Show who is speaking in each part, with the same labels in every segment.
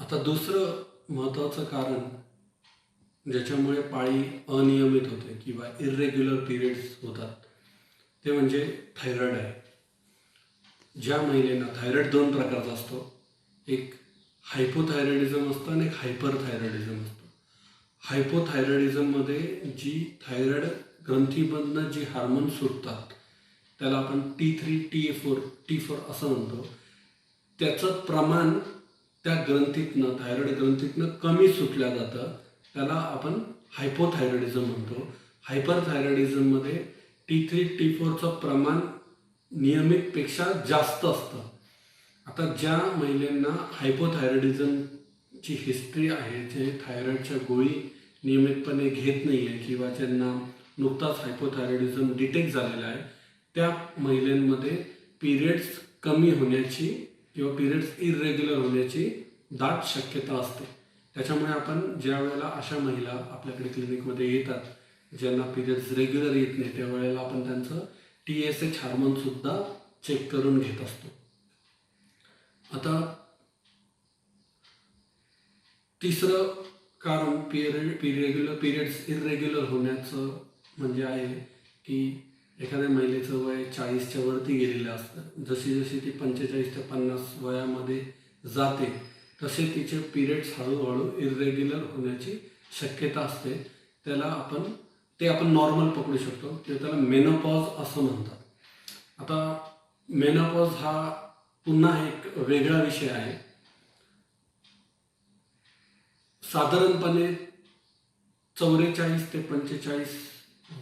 Speaker 1: आता दुसरं महत्त्वाचं कारण ज्याच्यामुळे पाळी अनियमित होते किंवा इरेग्युलर पिरियड्स होतात ते म्हणजे थायरॉइड आहे. ज्या महिलेला थायरॉइड दोन प्रकारचा असतो. एक हायपोथायरॉइडिझम असतं आणि एक हायपर थायरॉइडिझम असतं हायपोथायरॉइडिझममध्ये जी थायरॉइड ग्रंथीमधनं जी हार्मोन सुटतात त्याला आपण टी थ्री टी ए फोर टी फोर असं म्हणतो. त्याचं प्रमाण त्या ग्रंथीतनं थायरॉइड ग्रंथीतनं कमी सुटल्या जातं. त्याला आपण हायपोथायरॉइडिझम म्हणतो. हायपर थायरॉइडिझममध्ये टी थ्री टी फोरचं प्रमाण नियमितपेक्षा जास्त असतं. आता ज्या महिलांना हायपोथायरॉइडिझमची हिस्ट्री आहे जे थायरॉइडच्या गोळी नियमितपणे घेत नाही आहे किंवा ज्यांना नुकताच हायपोथायरॉइडिझम डिटेक्ट झालेला आहे त्या महिलांमध्ये पिरियड्स कमी होण्याची किंवा पिरियड्स इरेग्युलर होण्याची दाट शक्यता असते. त्याच्यामुळे आपण ज्या वेळेला अशा महिला आपल्याकडे क्लिनिकमध्ये येतात ज्यांना पिरियड्स रेग्युलर येत नाही त्यावेळेला आपण त्यांचं टी एस एच हार्मोनसुद्धा चेक करून घेत असतो. आता तिसरं कारण पिरियड पिरेग्युलर पिरियड्स इरेग्युलर होण्याचं म्हणजे आहे की एखाद्या महिलेचं वय चाळीसच्या वरती गेलेलं असतं. जशी जशी ती पंचेचाळीस ते पन्नास वयामध्ये जाते तसे तिचे पिरियड्स हळूहळू इरेग्युलर होण्याची शक्यता असते. त्याला आपण ते आपण नॉर्मल पकडू शकतो. ते त्याला मेनोपॉज असं म्हणतात. आता मेनोपॉज हा पुन्हा एक वेगळा विषय आहे. साधारणपणे चौवेचाळीस ते पंचेचाळीस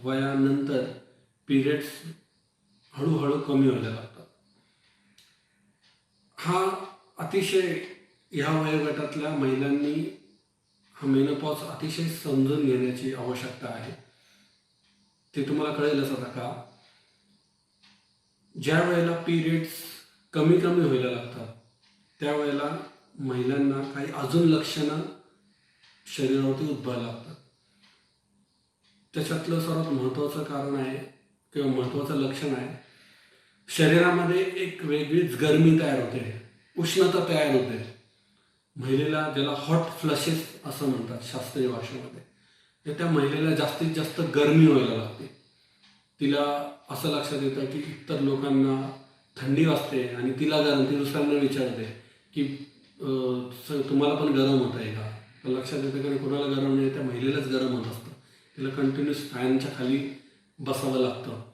Speaker 1: वयानंतर पिरियड्स हळूहळू कमी व्हायला लागतात. हा अतिशय ह्या वयोगटातल्या महिलांनी हा मेनोपॉज अतिशय समजून घेण्याची आवश्यकता आहे. ते तुम्हाला कळेलच आता का? ज्या वेळेला पिरियड्स कमी कमी व्हायला लागतात त्यावेळेला महिलांना काही अजून लक्षणं शरीरावरती उद्भवायला लागतात. त्याच्यातलं सर्वात महत्त्वाचं कारण आहे किंवा महत्त्वाचं लक्षण आहे शरीरामध्ये एक वेगळीच गरमी तयार होते उष्णता तयार होते. महिलेला ज्याला हॉट फ्लशेस असं म्हणतात शास्त्रीय भाषेमध्ये तर त्या महिलेला जास्तीत जास्त गरमी व्हायला लागते. तिला असं लक्षात येतं की इतर लोकांना थंडी वाजते आणि तिला गरम ती दुसऱ्यांना विचारते की तुम्हाला पण गरम होत आहे का? तर लक्षात येतं कारण कोणाला गरम नाही त्या महिलेलाच गरम होत असतं. तिला कंटिन्युअस फॅनच्या खाली बसावं लागतं.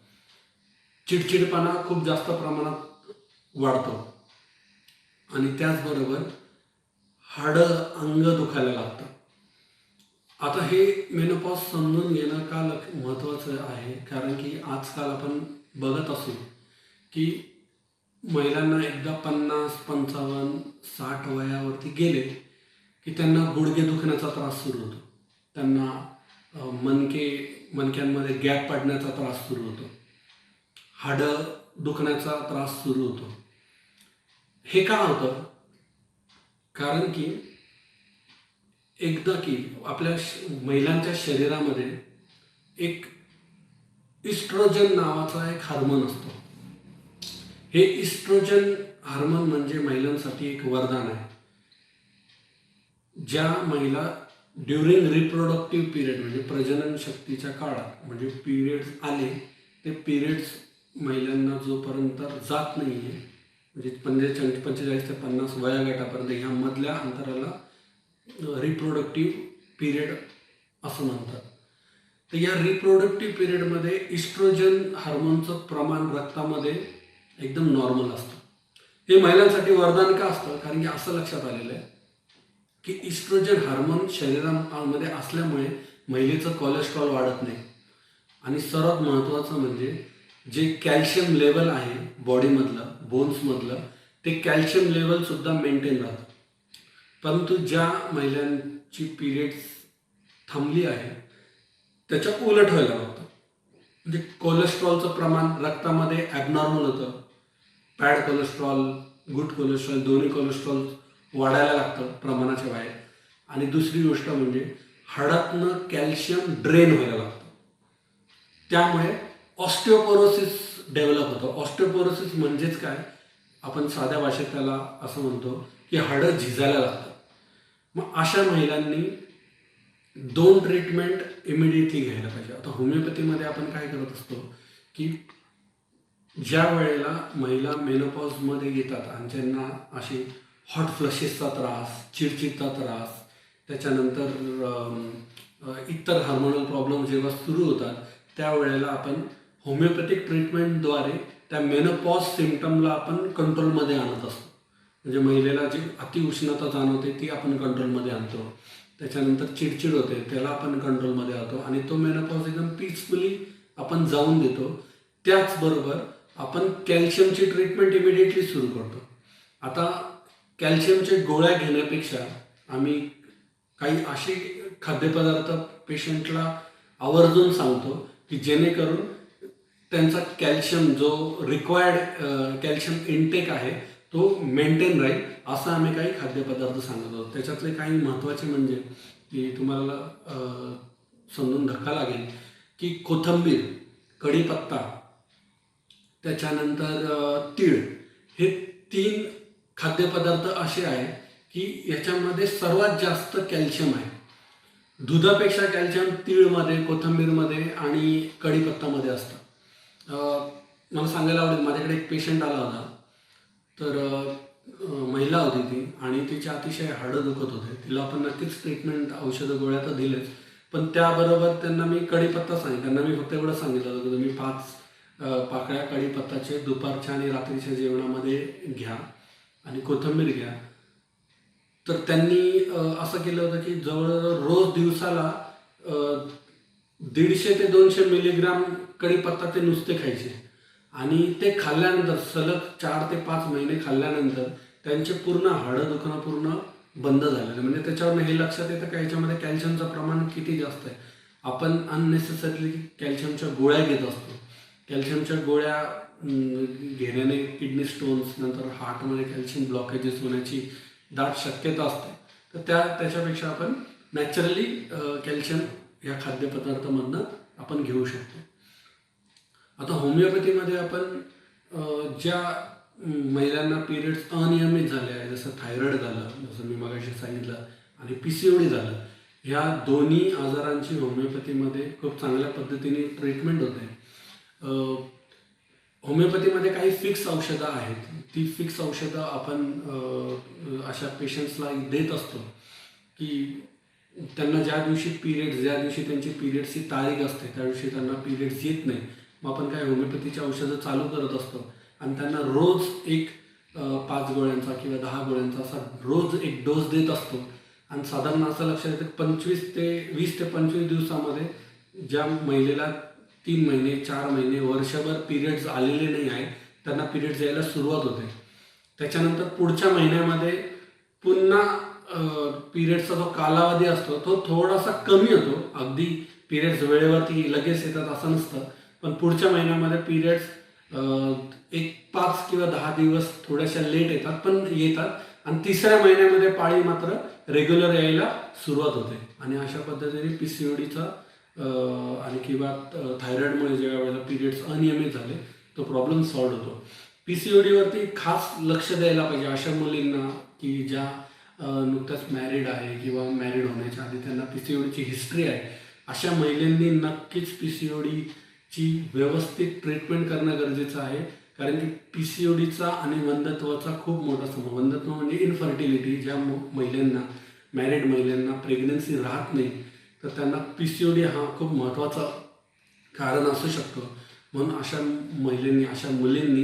Speaker 1: चिडचिडपणा खूप जास्त प्रमाणात वाढतो. आणि त्याचबरोबर हाडं अंग दुखायला लागतं. आता हे मेनोपॉज समजून घेणं का लक महत्त्वाचं आहे? कारण की आजकाल आपण बघत असू की महिलांना एकदा पन्नास पंचावन्न साठ वयावरती गेले की त्यांना गुडघे दुखण्याचा त्रास सुरू होतो. त्यांना मनके मनक्यांमध्ये गॅप पडण्याचा त्रास सुरू होतो. हाडं दुखण्याचा त्रास सुरू होतो. हे का होतं? कारण की एकदा की आपल्या महिलांच्या शरीरामध्ये एक इस्ट्रोजन नावाचा एक हार्मोन असतो. हे इस्ट्रोजन हार्मोन म्हणजे महिलांसाठी एक वरदान आहे. ज्या महिला ड्युरिंग रिप्रोडक्टिव्ह पिरियड म्हणजे प्रजनन शक्तीच्या काळात म्हणजे पिरियड्स आले ते पिरियड्स महिलांना जोपर्यंत जात नाही आहे म्हणजे पंचेचाळीस पंचेचाळीस ते पन्नास वयागटापर्यंत ह्या मधल्या अंतराला रिप्रोडक्टिव्ह पिरियड असं म्हणतात. तर या रिप्रोडक्टिव्ह पिरियडमध्ये इस्ट्रोजन हार्मोनचं प्रमाण रक्तामध्ये एकदम नॉर्मल असतं. हे महिलांसाठी वरदान का असतं? कारण की असं लक्षात आलेलं आहे. की इस्ट्रोजन हार्मोन शरीरामध्ये असल्यामुळे महिलेचं कोलेस्ट्रॉल वाढत नाही. आणि सर्वात महत्त्वाचं म्हणजे जे कॅल्शियम लेवल आहे बॉडीमधलं बोन्समधलं ते कॅल्शियम लेवलसुद्धा मेंटेन राहतं. परंतु ज्या महिलांची पिरियड्स थांबली आहे त्याच्या उलट व्हायला लागतं. म्हणजे कोलेस्ट्रॉलचं प्रमाण रक्तामध्ये ॲबनॉर्मल होतं. बॅड कोलेस्ट्रॉल गुड कोलेस्ट्रॉल दोन्ही कोलेस्ट्रॉल वाढायला लागतं प्रमाणाच्या बाहेर. आणि दुसरी गोष्ट म्हणजे हाडातनं कॅल्शियम ड्रेन व्हायला लागतं. त्यामुळे ऑस्टिओपोरोसिस डेव्हलप होतं. ऑस्टिओपोरोसिस म्हणजेच काय? आपण साध्या भाषेत त्याला असं म्हणतो की हाडं झिजायला लागतात मग अशा महिलांनी दोन ट्रीटमेंट इमिडिएटली घ्यायला पाहिजे. आता होमिओपॅथीमध्ये आपण काय करत असतो की ज्या वेळेला महिला मेनोपॉजमध्ये येतात आणि ज्यांना अशी हॉट फ्लशेसचा त्रास चिडचिडचा त्रास त्याच्यानंतर इतर हार्मोनल प्रॉब्लेम जेव्हा सुरू होतात त्यावेळेला आपण होमिओपॅथिक ट्रीटमेंटद्वारे त्या मेनोपॉज सिमटमला आपण कंट्रोलमध्ये आणत असतो. म्हणजे महिलेला जी अतिउष्णता जाणवते ती आपण कंट्रोलमध्ये आणतो. त्याच्यानंतर चिडचिड होते त्याला आपण कंट्रोलमध्ये आणतो आणि तो मेनोपॉज एकदम पीसफुली आपण जाऊन देतो. त्याचबरोबर आपण कॅल्शियमची ट्रीटमेंट इमिडिएटली सुरू करतो. आता कॅल्शियमच्या गोळ्या घेण्यापेक्षा आम्ही काही असे खाद्यपदार्थ पेशंटला आवर्जून सांगतो की जेणेकरून त्यांचा कॅल्शियम जो रिक्वायर्ड कॅल्शियम इनटेक आहे तो मेंटेन राहील असं आम्ही काही खाद्यपदार्थ सांगत आहोत. त्याच्यातले काही महत्त्वाचे म्हणजे की तुम्हाला समजून धक्का लागेल की कोथंबीर कढीपत्ता त्याच्यानंतर तीळ हे तीन खाद्यपदार्थ असे आहेत की याच्यामध्ये सर्वात जास्त कॅल्शियम आहे. दुधापेक्षा कॅल्शियम तीळमध्ये कोथिंबीरमध्ये आणि कढीपत्तामध्ये असतं. मला सांगायला आवडेल माझ्याकडे एक पेशंट आला होता. तर महिला होती ती आणि तिच्या अतिशय हाडं दुखत होते. तिला आपण नक्कीच ट्रीटमेंट औषधं गोळ्या तर दिलेच. पण त्याबरोबर त्यांना मी कढीपत्ता सांगितलं. त्यांना मी फक्त एवढं सांगितलं होतं की तुम्ही पाच पाकळ्या कढीपत्ताचे दुपारच्या आणि रात्रीच्या जेवणामध्ये घ्या. आणि कोथिंबीर घ्या. तर त्यांनी असं केलं होतं की जवळजवळ रोज दिवसाला दीडशे ते दोनशे मिलीग्राम कढीपत्ता ते नुसते खायचे. आणि ते खाल्ल्यानंतर सलग चार ते पाच महिने खाल्ल्यानंतर त्यांचे पूर्ण हाडं दुखणं पूर्ण बंद झालेलं म्हणजे, म्हणजे त्याच्यावर हे लक्षात येतं का याच्यामध्ये कॅल्शियमचं प्रमाण किती जास्त आहे? आपण अननेसेसरी कॅल्शियमच्या गोळ्या घेत असतो. कॅल्शियमच्या गोळ्या घेण्याने किडनी स्टोन्स नंतर हार्टमध्ये कॅल्शियम ब्लॉकेजेस होण्याची दाट शक्यता असते. तर त्या त्याच्यापेक्षा आपण नॅचरली कॅल्शियम या खाद्यपदार्थामधनं आपण घेऊ शकतो. आता होमिओपॅथीमध्ये आपण ज्या महिलांना पिरियड्स अनियमित झाले आहे जसं थायरॉइड झालं जसं मी मगाशी सांगितलं आणि पी सी ओ डी झालं ह्या दोन्ही आजारांची होमिओपॅथीमध्ये खूप चांगल्या पद्धतीने ट्रीटमेंट होते. होमिओपॅथीमध्ये काही फिक्स औषधं आहेत. ती फिक्स औषधं आपण अशा पेशंट्सला देत असतो की त्यांना ज्या दिवशी पिरियड्स ज्या दिवशी त्यांची पिरियड्सची तारीख असते त्या दिवशी त्यांना पिरियड्स येत नाही. मग आपण काय होमिओपॅथीची औषधं चालू करत असतो आणि त्यांना रोज एक पाच गोळ्यांचा किंवा दहा गोळ्यांचा असा रोज एक डोस देत असतो. आणि साधारण असं लक्षात येतं पंचवीस ते वीस ते पंचवीस दिवसामध्ये ज्या महिलेला तीन महिने चार महिने वर्षभर पिरियड्स आलेले नाही आहेत. त्यांना पिरियड्स यायला सुरुवात होते. त्याच्यानंतर पुढच्या महिन्यामध्ये पुन्हा पिरियड्सचा जो कालावधी असतो तो थोडासा कमी होतो. अगदी पिरियड्स वेळेवरती लगेच येतात असं नसतं. पण पुढच्या महिन्यामध्ये पिरियड्स एक पाच किंवा दहा दिवस थोड्याशा लेट येतात पण येतात. आणि तिसऱ्या महिन्यामध्ये पाळी मात्र रेग्युलर यायला सुरुवात होते. आणि अशा पद्धतीने पी सी ओडीचा आणि किंवा थायरॉइडमुळे ज्या वेळेला पिरियड्स अनियमित झाले तो प्रॉब्लेम सॉल्व्ह होतो. पी सी ओ डीवरती खास लक्ष द्यायला पाहिजे अशा मुलींना की ज्या नुकत्याच मॅरिड आहे किंवा मॅरिड होण्याच्या आधी त्यांना पी सी ओ डीची हिस्ट्री आहे अशा महिलांनी नक्कीच पी सी ओ डीची व्यवस्थित ट्रीटमेंट करणं गरजेचं आहे. कारण की पी सी ओ डीचा आणि वंधत्वाचा खूप मोठा समूह वंधत्व म्हणजे इनफर्टिलिटी ज्या मु- महिलांना मॅरिड महिलांना प्रेग्नन्सी राहत नाही तर त्यांना पी सी ओ डी हा खूप महत्त्वाचा कारण असू शकतो. म्हणून अशा महिलेंनी अशा मुलींनी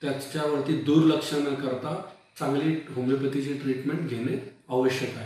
Speaker 1: त्याच्यावरती दुर्लक्ष न करता चांगली होमिओपॅथीची ट्रीटमेंट घेणे आवश्यक आहे.